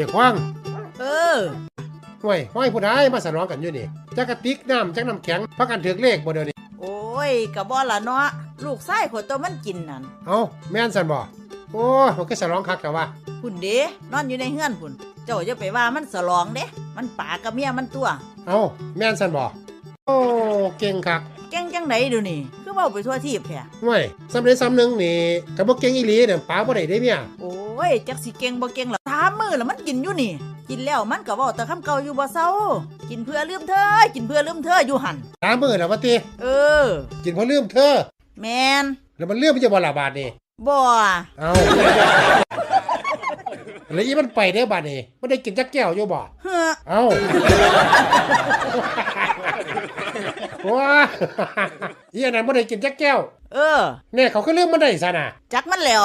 กียกว้างเออห่วยห้อยผู้ใดมาสนองกันอยู่นี่จักกะติกน้ำจักน้ำแข็งพักกันถือเลขบ่เดี๋ยวนี้โอ้ยกะบ่ละเนาะลูกไส้ขวดตัวมันกินนั่นเอ้าแม่นสันบ่โอ้ยมันก็สลองคักแต่ว่าพุ่นเด้นอนอยู่ในเฮือนพุ่นเจ้าจะไปว่ามันสลองเด้ มันป่ากับเมียมันตัว เอ้าแม่นสันบ่โอ้เก่งคักแก่งจังไหนดูนี่ คือเว้าไปทั่วทีบแท้ห่วยสำเร็จสำหนึงนี่ก็บ่เก่งอีหลีเนี่ยป้าบ่ได้เด้เมียโอ้ยจักสิเก่งบ่เก่งหรอกถามมือแล้วมันกินอยู่นี่ กินแล้วมันก็เว้าแต่คำเก่าอยู่บ่เซากินเพื่อลืมเธอ กินเพื่อลืมเธออยู่หั่นตามมื้อแล้วว่าติเออ กินเพราะลืมเธอ แมนแล้วมันลืมมันจะบ่ละบาดนี่บ่เอ้าแล้วอีมันไปได้อบาดนี่มันได้กินจักแก้วอยู่บ่เฮ้อเอ้า ว้าอีอันนั้นบ่ได้กินจักแก้ว เออเนี่ยเขาก็เรื่องมันได้ซะน่ะ จักมันแล้ว